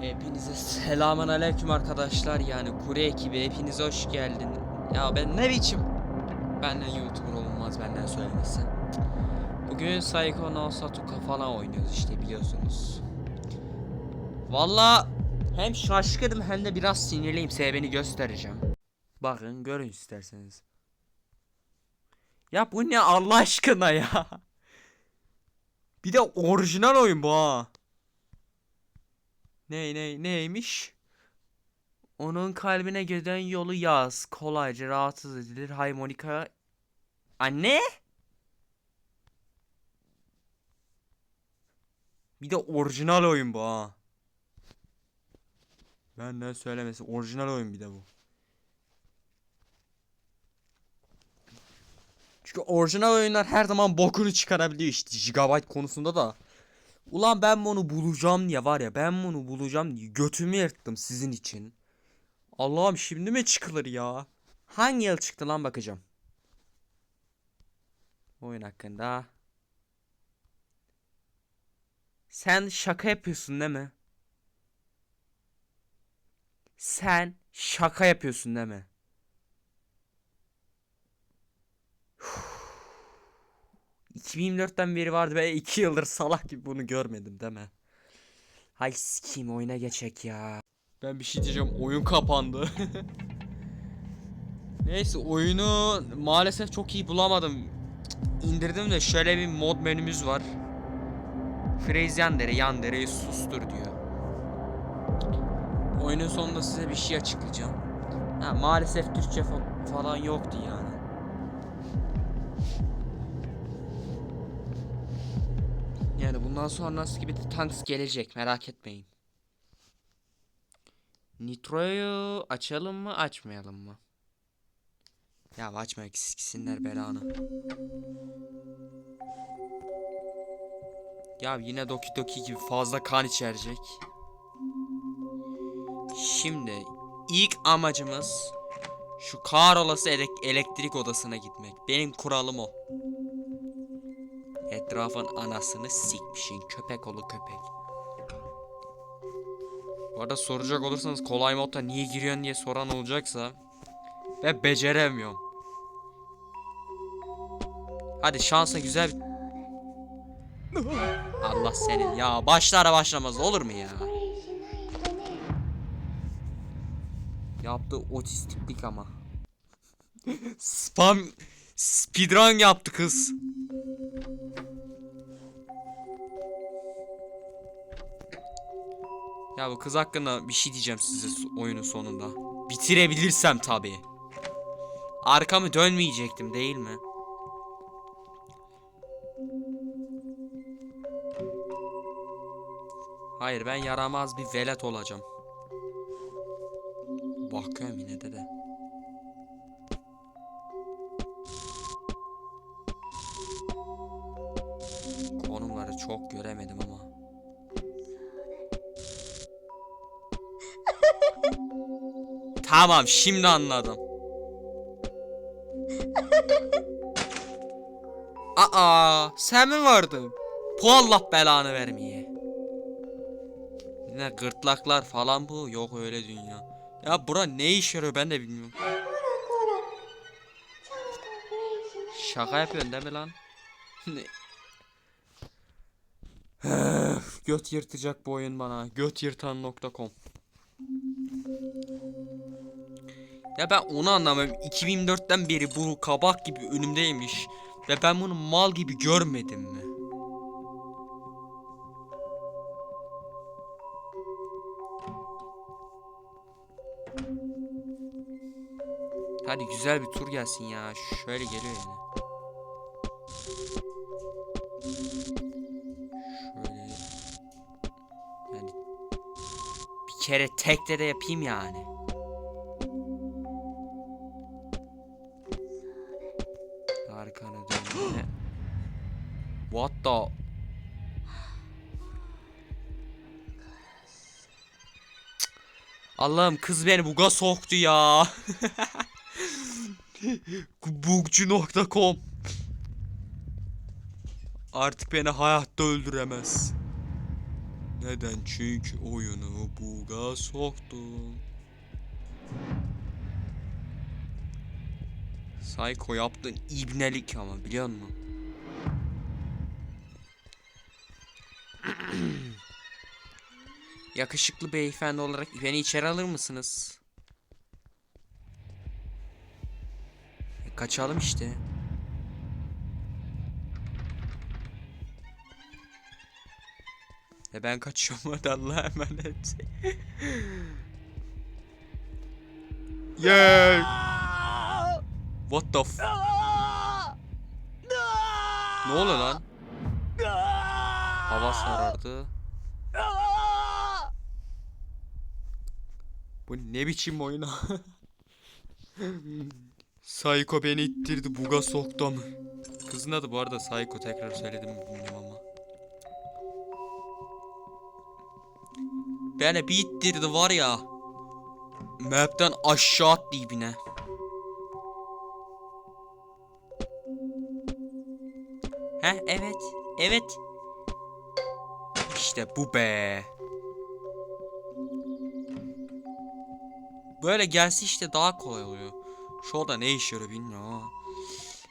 Hepinize selamun aleyküm arkadaşlar yani kuru ekibi hepiniz hoş geldin. Ya ben ne biçim benden youtuber olmaz benden söylemesi. Bugün Psycho no Satuka falan oynuyoruz işte biliyorsunuz. Valla hem şaşkınım hem de biraz sinirliyim sebebini göstereceğim. Bakın görün isterseniz. Ya bu ne Allah aşkına ya. Bir de orijinal oyun bu ha. Ne ne neymiş? Onun kalbine giden yolu yaz. Kolayca rahatsız edilir. Harmonika. Anne? Bir de orijinal oyun bu ha. Ben ne söylemesi orijinal oyun bir de bu. Çünkü orijinal oyunlar her zaman bokunu çıkarabiliyor işte gigabyte konusunda da. Ulan ben bunu bulacağım diye var ya ben bunu bulacağım diye götümü yırttım sizin için. Allah'ım şimdi mi çıkılır ya? Hangi yıl çıktı lan bakacağım. Oyun hakkında. Sen şaka yapıyorsun değil mi? Sen şaka yapıyorsun değil mi? 2024'ten beri vardı ve 2 yıldır salak gibi bunu görmedim değil mi? Hay sikiyim oyuna geçek ya. Ben bir şey diyeceğim oyun kapandı. Neyse oyunu maalesef çok iyi bulamadım. İndirdim de şöyle bir mod menümüz var. Freeze Yandere Yandere'yi sustur diyor. Oyunun sonunda size bir şey açıklayacağım. Ha, maalesef Türkçe fa- falan yoktu yani. Yani bundan sonrası gibi de Tanks gelecek merak etmeyin. Nitro'yu açalım mı açmayalım mı? Ya açma ikisiler belanı. Ya yine Doki Doki gibi fazla kan içerecek. Şimdi ilk amacımız şu kahrolası elek- elektrik odasına gitmek. Benim kuralım o. Etrafın anasını sikmişin köpek oğlu köpek. Bu arada soracak olursanız kolay modda niye giriyorsun diye soran olacaksa ve beceremiyorum. Hadi şansa güzel Allah senin ya başlara başlamaz olur mu ya? Yaptığı otistiklik ama. Spam speedrun yaptı kız. Ya bu kız hakkında bir şey diyeceğim size oyunun sonunda. Bitirebilirsem tabii. Arkamı dönmeyecektim değil mi? Hayır ben yaramaz bir velet olacağım. Bakıyorum yine de de. Konumları çok göremedim ama. Tamam şimdi anladım. Aa sen mi vardın? Bu Allah belanı vermeye. Ne gırtlaklar falan bu yok öyle dünya. Ya bura ne iş yarıyor ben de bilmiyorum. Şaka yapıyorsun değil mi lan? Ne? Göt yırtacak bu oyun bana. Götyırtan.com Ya ben onu anlamıyorum. 2004'ten beri bu kabak gibi önümdeymiş. Ve ben bunu mal gibi görmedim mi? Hadi güzel bir tur gelsin ya. Şöyle geliyor yani. Şöyle. Yani bir kere tekte de yapayım yani. What the? Allah'ım kız beni buga soktu ya. Bugcu.com Artık beni hayatta öldüremez. Neden? Çünkü oyunu buga soktum. Psycho yaptın ibnelik ama biliyor musun? Yakışıklı beyefendi olarak beni içeri alır mısınız? E, kaçalım işte. E ben kaçıyorum hadi Allah'a emanet. yeah. What the f... Ne oluyor lan? Hava sarardı. Bu ne biçim oyun? Psycho beni ittirdi, buga soktu ama. Kızın adı bu arada Psycho tekrar söyledim mi bilmiyorum ama. Beni bir ittirdi var ya. Map'ten aşağı attı dibine. Heh evet. Evet. İşte bu be. Böyle gelse işte daha kolay oluyor. Şu oda ne işe yarıyor bilmiyorum.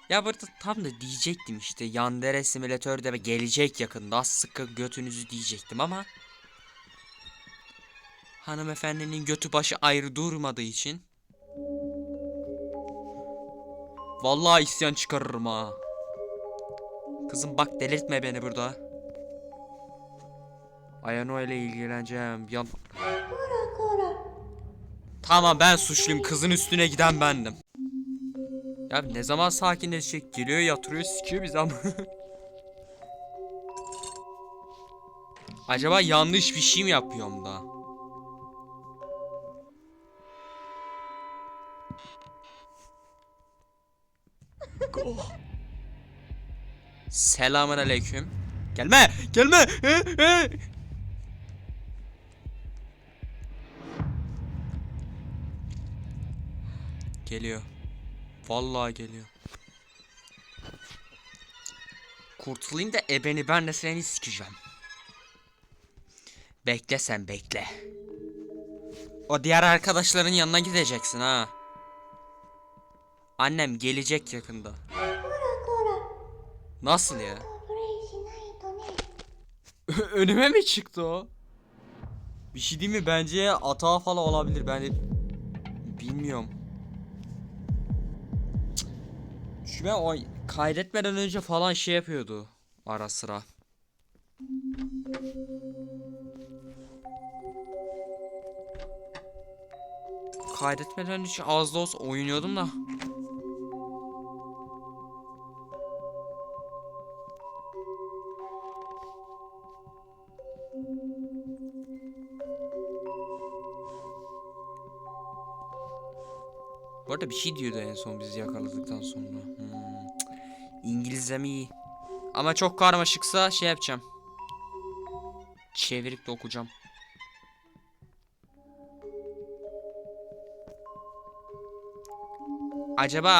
Ya burada tam da diyecektim işte Yandere simülatörde ve gelecek yakında sıkı götünüzü diyecektim ama hanımefendinin götü başı ayrı durmadığı için Vallahi isyan çıkarırım ha. Kızım bak delirtme beni burada. Ayano ile ilgileneceğim. Yan... Tamam ben suçluyum. Kızın üstüne giden bendim. Ya ne zaman sakinleşecek? Geliyor yatırıyor sikiyor biz ama. Acaba yanlış bir şey mi yapıyorum da? Selamun aleyküm. Gelme! Gelme! Geliyor. Vallahi geliyor. Kurtulayım da ebeni ben de seni sikeceğim. Bekle sen bekle. O diğer arkadaşların yanına gideceksin ha. Annem gelecek yakında. Nasıl ya? Önüme mi çıktı o? Bir şey değil mi? Bence ata falan olabilir. Ben de bilmiyorum. Çünkü ben o kaydetmeden önce falan şey yapıyordu ara sıra. Kaydetmeden önce az da olsa oynuyordum da. Arada bir şey diyordu en son bizi yakaladıktan sonra. Hmm. İngilizcem iyi. Ama çok karmaşıksa şey yapacağım. Çevirip de okuyacağım. Acaba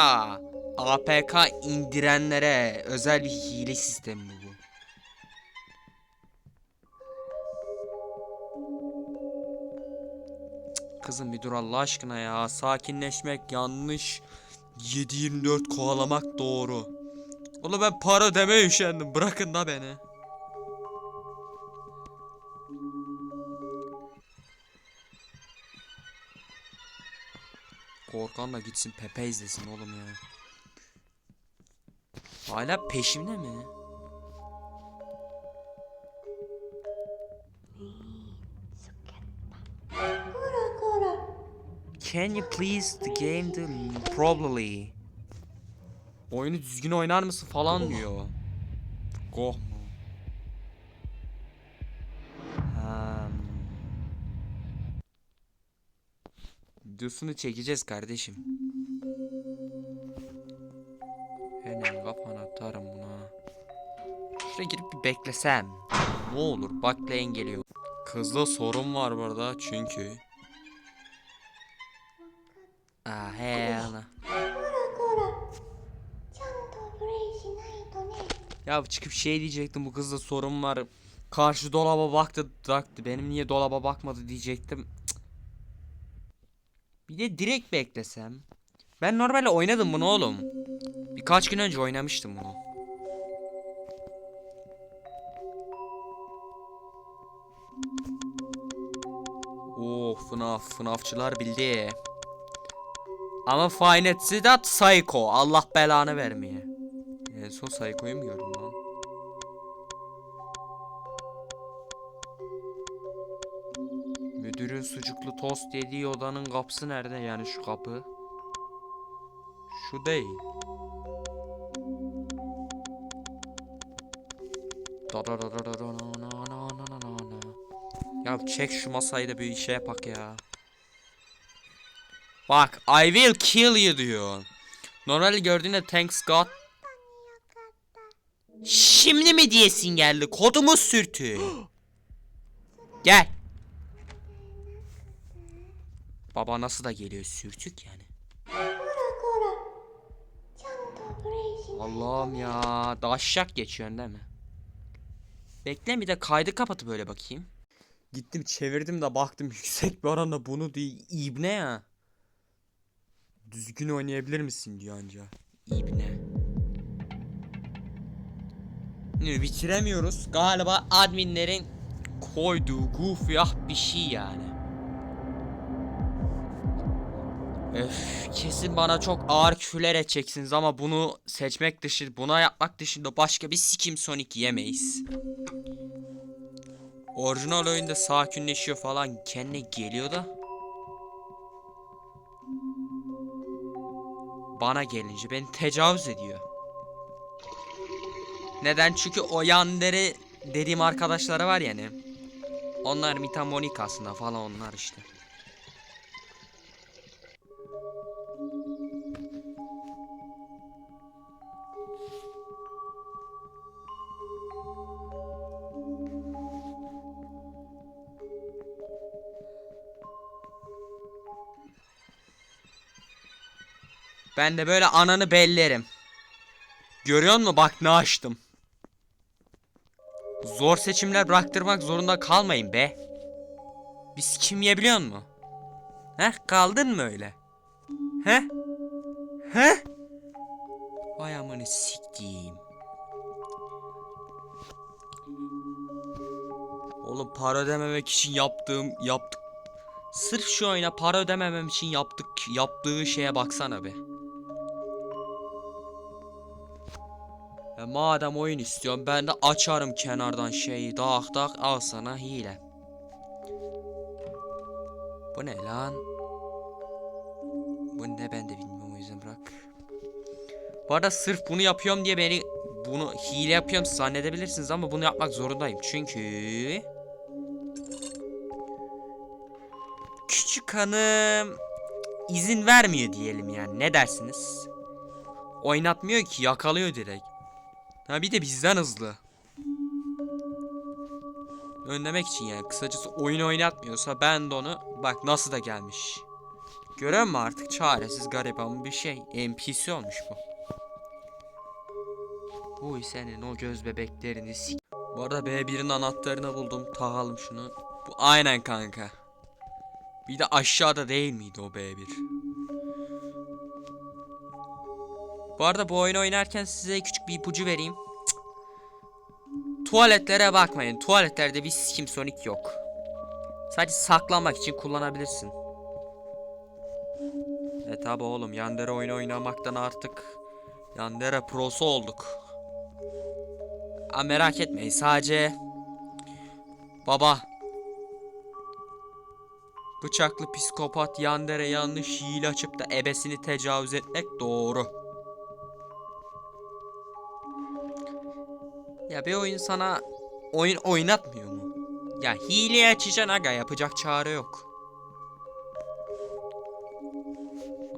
APK indirenlere özel bir hile sistemi mi bu? Kızım bir dur Allah aşkına ya. Sakinleşmek yanlış. 7-24 kovalamak doğru. Oğlum ben para demeye üşendim. Bırakın da beni. Korkan da gitsin Pepe izlesin oğlum ya. Hala peşimde mi? Can you please the game the probably? Oyunu düzgün oynar mısın falan diyor. Goh mu? Videosunu çekeceğiz kardeşim. Hemen kafana atarım buna. Şuraya girip bir beklesem. Ne olur bakleyin geliyor. Kızda sorun var burada çünkü. Ah he ana. こらこらちゃんとプレイしないとね Ya çıkıp şey diyecektim bu kızda sorun var. Karşı dolaba baktı, baktı. Benim niye dolaba bakmadı diyecektim. Cık. Bir de direkt beklesem. Ben normalde oynadım bunu oğlum. Birkaç gün önce oynamıştım bunu. Oo FNAF, FNAF'çılar bildi. Ama Nights at Psycho. Allah belanı vermeye. En son Psycho'yu mu gördüm lan? Müdürün sucuklu tost yediği odanın kapısı nerede yani şu kapı? Şu değil. Ya çek şu masayı da bir işe yapak ya. Bak I will kill you diyor. Normalde gördüğünde thanks God. Şimdi mi diyesin geldi? Kodumuz sürtü. Gel. Baba nasıl da geliyor sürtük yani. Allah'ım ya. Daşşak geçiyorsun değil mi? Bekle bir de kaydı kapatı böyle bakayım. Gittim çevirdim de baktım yüksek bir oranda bunu diye ibne ya. Düzgün oynayabilir misin diyor anca. İbne. Ne bitiremiyoruz. Galiba adminlerin koyduğu goofyah bir şey yani. Öf, kesin bana çok ağır küfürler edeceksiniz ama bunu seçmek dışı, buna yapmak dışında başka bir sikim Sonic yemeyiz. Orijinal oyunda sakinleşiyor falan kendine geliyor da. Bana gelince beni tecavüz ediyor. Neden? Çünkü o yandere dediğim arkadaşları var yani. Onlar Mita Monica aslında falan onlar işte. Ben de böyle ananı bellerim. Görüyor musun bak ne açtım. Zor seçimler bıraktırmak zorunda kalmayın be. Biz kim yiyebiliyor mu? Heh kaldın mı öyle? Heh? Heh? Vay amını siktiğim. Oğlum para ödememek için yaptığım yaptık. Sırf şu oyuna para ödememem için yaptık yaptığı şeye baksana be. Madem oyun istiyorum ben de açarım kenardan şeyi dak dak al sana hile. Bu ne lan? Bu ne ben de bilmiyorum o yüzden bırak. Bu arada sırf bunu yapıyorum diye beni bunu hile yapıyorum zannedebilirsiniz ama bunu yapmak zorundayım. Çünkü küçük hanım izin vermiyor diyelim yani. Ne dersiniz? Oynatmıyor ki yakalıyor direkt. Ha bir de bizden hızlı. Önlemek için yani kısacası oyun oynatmıyorsa ben de onu bak nasıl da gelmiş. Görüyor musun artık çaresiz gariban bir şey. NPC olmuş bu. Uy senin o göz bebeklerini sik. Bu arada B1'in anahtarını buldum. Takalım şunu. Bu aynen kanka. Bir de aşağıda değil miydi o B1? Bu arada bu oyunu oynarken size küçük bir ipucu vereyim. Tuvaletlere bakmayın. Tuvaletlerde bir sikim Sonic yok. Sadece saklanmak için kullanabilirsin. E tabi oğlum Yandere oyunu oynamaktan artık Yandere prosu olduk. Ama merak etmeyin sadece Baba Bıçaklı psikopat Yandere yanlış hile açıp da ebesini tecavüz etmek doğru. Ya bir oyun sana oyun oynatmıyor mu? Ya hile açacaksın aga yapacak çare yok.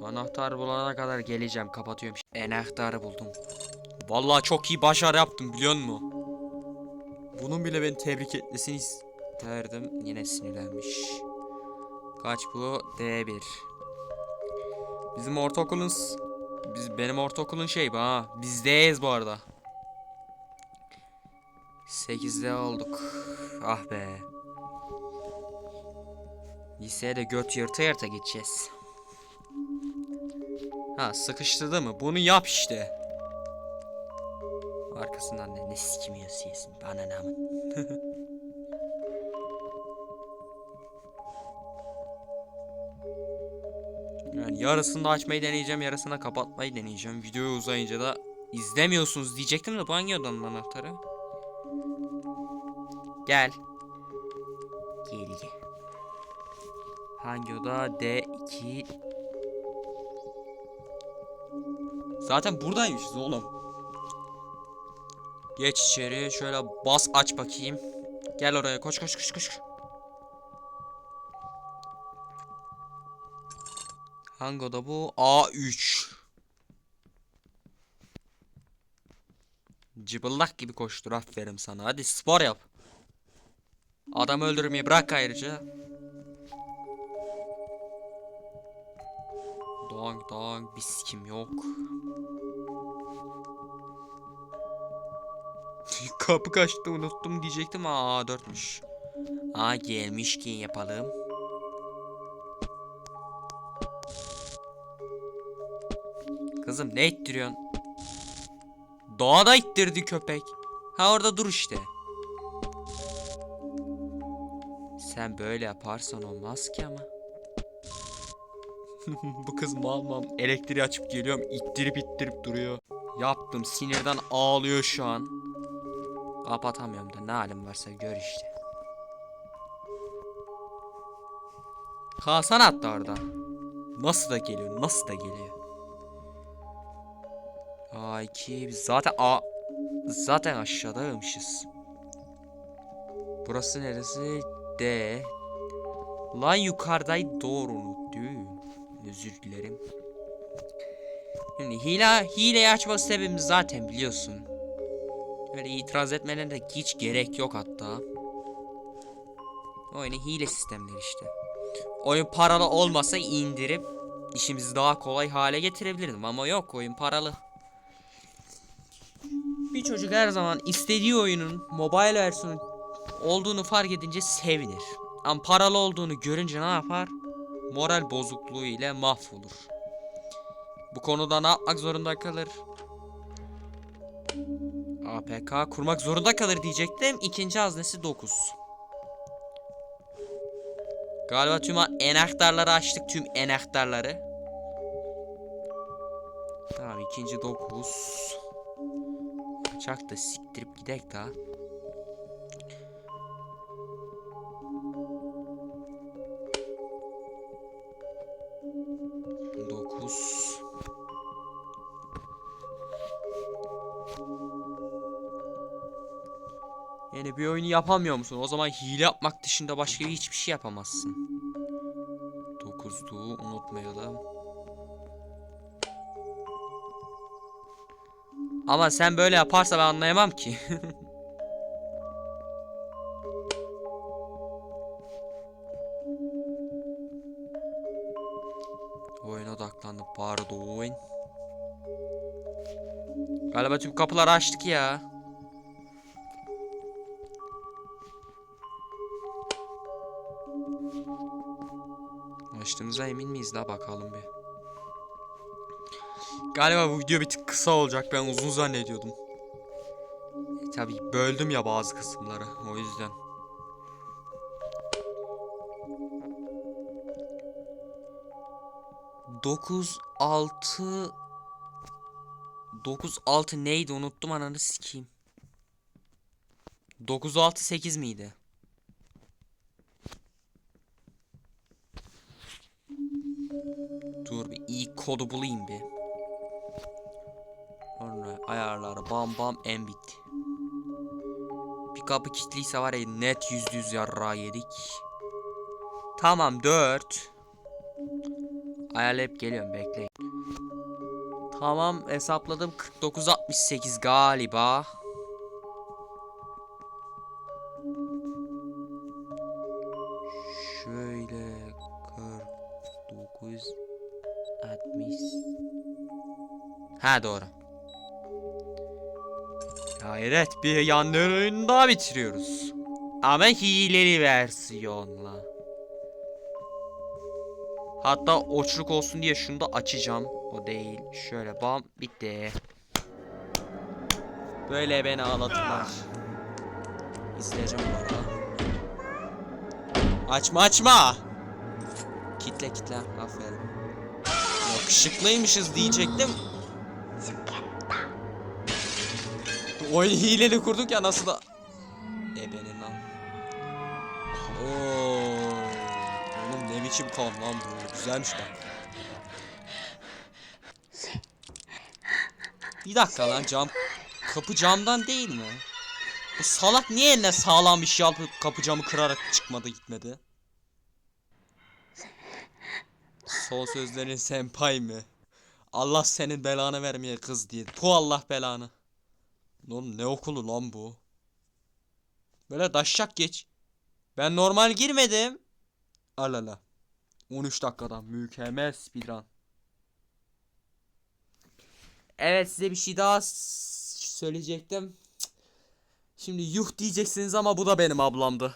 Anahtar bulana kadar geleceğim kapatıyorum. Anahtarı buldum. Vallahi çok iyi başarı yaptım biliyor musun? Bunun bile beni tebrik etmesini isterdim. Yine sinirlenmiş. Kaç bu? D1. Bizim ortaokulun biz benim ortaokulun şey bu ha. Bizdeyiz bu arada. Sekizde olduk. Ah be. Liseye de göt yırta yırta gideceğiz. Ha sıkıştırdı mı? Bunu yap işte. Arkasından ne, sikimiyorsun yesin. Bana ne amın. Yani yarısını açmayı deneyeceğim, yarısını kapatmayı deneyeceğim. Video uzayınca da izlemiyorsunuz diyecektim de bu hangi odanın anahtarı? Gel. Gel gel. Hangi oda? D2. Zaten buradaymışız oğlum. Geç içeri. Şöyle bas aç bakayım. Gel oraya. Koş koş koş koş. Hangi oda bu? A3. Cıbıldak gibi koştur aferin sana. Hadi spor yap. Adam öldürmeyi bırak ayrıca. Dong dong bir sikim yok. Kapı kaçtı unuttum diyecektim. Aa dörtmüş. Aa gelmiş ki yapalım. Kızım ne ittiriyorsun? Doğada ittirdi köpek. Ha orada dur işte. Sen böyle yaparsan olmaz ki ama. Bu kız mal mal elektriği açıp geliyorum ittirip ittirip duruyor. Yaptım sinirden ağlıyor şu an. Kapatamıyorum da ne halim varsa gör işte. Hasan attı orada. Nasıl da geliyor nasıl da geliyor. A2 biz zaten A zaten aşağıdaymışız. Burası neresi? D. Lan yukarıdaydı doğru unuttum. Özür dilerim. Şimdi hile hileyi açma sebebimiz zaten biliyorsun. Öyle itiraz etmene de hiç gerek yok hatta. Oyunu hile sistemleri işte. Oyun paralı olmasa indirip işimizi daha kolay hale getirebilirdim ama yok oyun paralı. Bir çocuk her zaman istediği oyunun mobile versiyonu olduğunu fark edince sevinir. Ama paralı olduğunu görünce ne yapar? Moral bozukluğu ile mahvolur. Bu konuda ne yapmak zorunda kalır? APK kurmak zorunda kalır diyecektim. İkinci haznesi 9. Galiba tüm enahtarları açtık. Tüm enahtarları. Tamam ikinci 9. Çak da siktirip gidek daha. Bir oyunu yapamıyor musun? O zaman hile yapmak dışında başka hiçbir şey yapamazsın. Dokuzdu unutmayalım. Ama sen böyle yaparsa ben anlayamam ki. Oyuna odaklandım pardon. Galiba tüm kapıları açtık ya. Açtığımıza emin miyiz la bakalım bir. Galiba bu video bir tık kısa olacak. Ben uzun zannediyordum. E, tabii böldüm ya bazı kısımları. O yüzden. Dokuz altı Dokuz altı neydi unuttum ananı sikeyim. Dokuz altı sekiz miydi? İyi kodu bulayım bir. Sonra ayarları bam bam en bit. Bir kapı kilitliyse var ya net yüzde yüz yarra yedik. Tamam 4. Ayarlayıp geliyorum bekleyin. Tamam hesapladım 49.68 galiba. Ha doğru. Hayret bir oyunu daha bitiriyoruz. Ama hileli versiyonla. Hatta oçluk olsun diye şunu da açacağım. O değil. Şöyle bam bitti. Böyle beni ağlatırlar. İzleyeceğim bu arada. Açma açma. Kitle kitle. Aferin. Yakışıklıymışız diyecektim. Oyun hileli kurduk ya nasıl da... Ebenin lan. Oo. Oğlum ne biçim kan lan bu. Güzelmiş lan. Bir dakika lan cam. Kapı camdan değil mi? Bu salak niye eline sağlam bir şey alıp kapı camı kırarak çıkmadı gitmedi? Son sözlerin senpai mi? Allah senin belanı vermeye kız diye. Tu Allah belanı. Oğlum ne okulu lan bu? Böyle daşşak geç. Ben normal girmedim. Alala. 13 dakikadan mükemmel speedrun. Evet size bir şey daha söyleyecektim. Şimdi yuh diyeceksiniz ama bu da benim ablamdı.